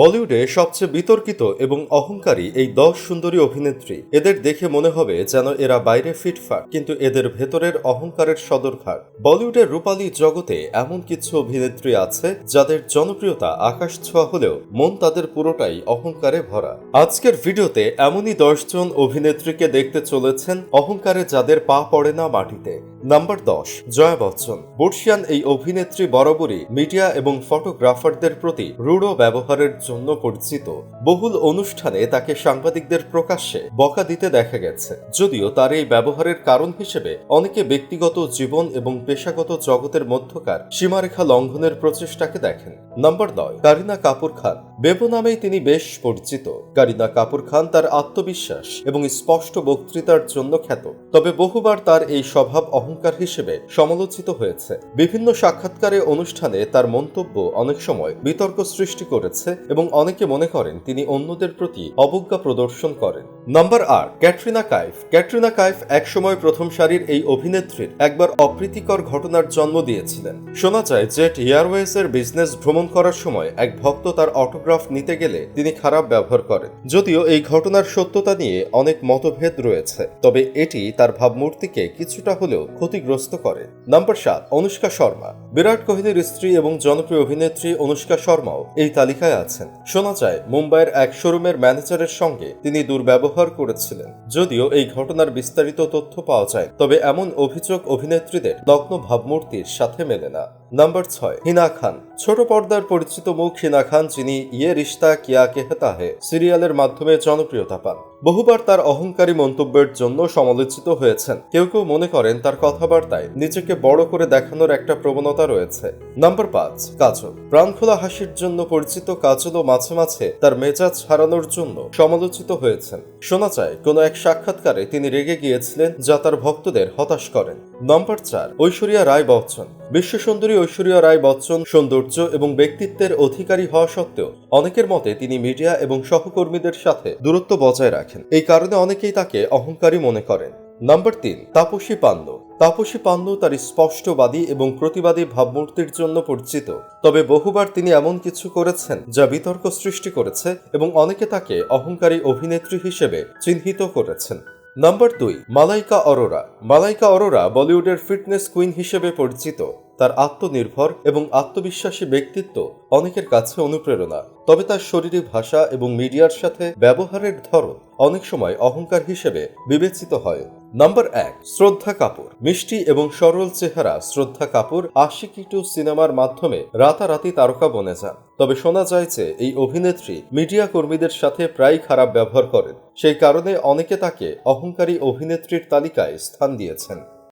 বলিউডে সবচেয়ে বিতর্কিত এবং অহংকারী এই দশ সুন্দরী অভিনেত্রী। এদের দেখে মনে হবে যেন এরা বাইরে ফিটফাট কিন্তু এদের ভেতরের অহংকারের সদরঘাট। বলিউডের রূপালী জগতে এমন কিছু অভিনেত্রী আছে যাদের জনপ্রিয়তা আকাশ ছোঁয়া হলেও মন তাদের পুরোটাই অহংকারে ভরা। আজকের ভিডিওতে এমনই দশজন অভিনেত্রীকে দেখতে চলেছেন অহংকারে যাদের পা পড়ে না মাটিতে। নাম্বার দশ, জয়া বচ্চন। বর্ষিয়ান এই অভিনেত্রী বরাবরই মিডিয়া এবং ফটোগ্রাফারদের প্রতি রূঢ় ব্যবহারের জন্য পরিচিত। বহুল অনুষ্ঠানে তাকে সাংবাদিকদের প্রকাশ্যে বকা দিতে দেখা গেছে। যদিও তার এই ব্যবহারের কারণ হিসেবে অনেকে ব্যক্তিগত জীবন এবং পেশাগত জগতের মধ্যকার সীমারেখা লঙ্ঘনের প্রচেষ্টাকে দেখেন। নাম্বার নয়, কারিনা কাপুর খান। বেবো নামেই তিনি বেশ পরিচিত। কারিনা কাপুর খান তার আত্মবিশ্বাস এবং স্পষ্ট বক্তৃতার জন্য খ্যাত। তবে বহুবার তার এই স্বভাব অহংকার হিসেবে সমালোচিত হয়েছে। বিভিন্ন সাক্ষাৎকারে অনুষ্ঠানে তার মন্তব্য অনেক সময় বিতর্ক সৃষ্টি করেছে এবং অনেকে মনে করেন তিনি অন্যদের প্রতি অবজ্ঞা প্রদর্শন করেন। নাম্বার আট, ক্যাটরিনা কাইফ। ক্যাটরিনা কাইফ একসময় প্রথম সারির এই অভিনেত্রীর একবার অপ্রীতিকর ঘটনার জন্ম দিয়েছিলেন। শোনা যায়, জেট এয়ারওয়েজ এর বিজনেস ভ্রমণ করার সময় এক ভক্ত তার অটোগ্রাফ নিতে গেলে তিনি খারাপ ব্যবহার করেন। যদিও এই ঘটনার সত্যতা নিয়ে অনেক মতভেদ রয়েছে, তবে এটি তার ভাবমূর্তিকে কিছুটা হলেও ক্ষতিগ্রস্ত করে। নাম্বার সাত, অনুষ্কা শর্মা। বিরাট কোহলির স্ত্রী এবং জনপ্রিয় অভিনেত্রী অনুষ্কা শর্মাও এই তালিকায় আছেন। শোনা যায়, মুম্বাইয়ের এক শোরুমের ম্যানেজারের সঙ্গে তিনি দুর্ব্যবহার করেছিলেন। যদিও এই ঘটনার বিস্তারিত তথ্য পাওয়া যায়, তবে এমন অভিযোগ অভিনেত্রীদের নগ্ন ভাবমূর্তির সাথে মেলে না। নাম্বার ছয়, হিনা খান। ছোট পর্দার পরিচিত মুখ হিনা খান, যিনি ইয়ে রিশতা কিয়া কেহতা হে সিরিয়ালের মাধ্যমে জনপ্রিয়তা পান। বহুবার তার অহংকারী মন্তব্যের জন্য সমালোচিত হয়েছেন। কেউ কেউ মনে করেন তার কথাবার্তায় নিজেকে বড় করে দেখানোর একটা প্রবণতা রয়েছে। নাম্বার পাঁচ, কাজল। প্রাণখোলা হাসির জন্য পরিচিত কাজলও মাঝে মাঝে তার মেজাজ হারানোর জন্য সমালোচিত হয়েছেন। শোনা যায়, কোনো এক সাক্ষাৎকারে তিনি রেগে গিয়েছিলেন যা তার ভক্তদের হতাশ করেন। নাম্বার চার, ঐশ্বরিয়া রায় বচ্চন। বিশ্বসুন্দরী ঐশ্বরিয়া রায় বচ্চন সৌন্দর্য এবং ব্যক্তিত্বের অধিকারী হওয়া সত্ত্বেও অনেকের মতে তিনি মিডিয়া এবং সহকর্মীদের সাথে দূরত্ব বজায় রাখেন এই কারণে অনেকেই তাকে অহংকারী মনে করেন। নাম্বার তিন, তাপসী পান্ডু। তাপসী পান্ডু তার স্পষ্টবাদী এবং প্রতিবাদী ভাবমূর্তির জন্য পরিচিত। তবে বহুবার তিনি এমন কিছু করেছেন যা বিতর্ক সৃষ্টি করেছে এবং অনেকে তাকে অহংকারী অভিনেত্রী হিসেবে চিহ্নিত করেছেন। নাম্বার দুই, মালাইকা অরোরা। মালাইকা অরোরা বলিউডের ফিটনেস কুইন হিসেবে পরিচিত। তার আত্মনির্ভর এবং আত্মবিশ্বাসী ব্যক্তিত্ব অনেকের কাছে অনুপ্রেরণা। তবে তার শরীরী ভাষা এবং মিডিয়ার সাথে ব্যবহারের ধরন অনেক সময় অহংকার হিসেবে বিবেচিত হয়। নাম্বার এক, শ্রদ্ধা কাপুর। মিষ্টি এবং সরল চেহারা শ্রদ্ধা কাপুর আশিকি টু সিনেমার মাধ্যমে রাতারাতি তারকা বনে যান। তবে শোনা যায় যে এই অভিনেত্রী মিডিয়া কর্মীদের সাথে প্রায় খারাপ ব্যবহার করেন। সেই কারণে অনেকে তাকে অহংকারী অভিনেত্রীর তালিকায় স্থান দিয়েছেন।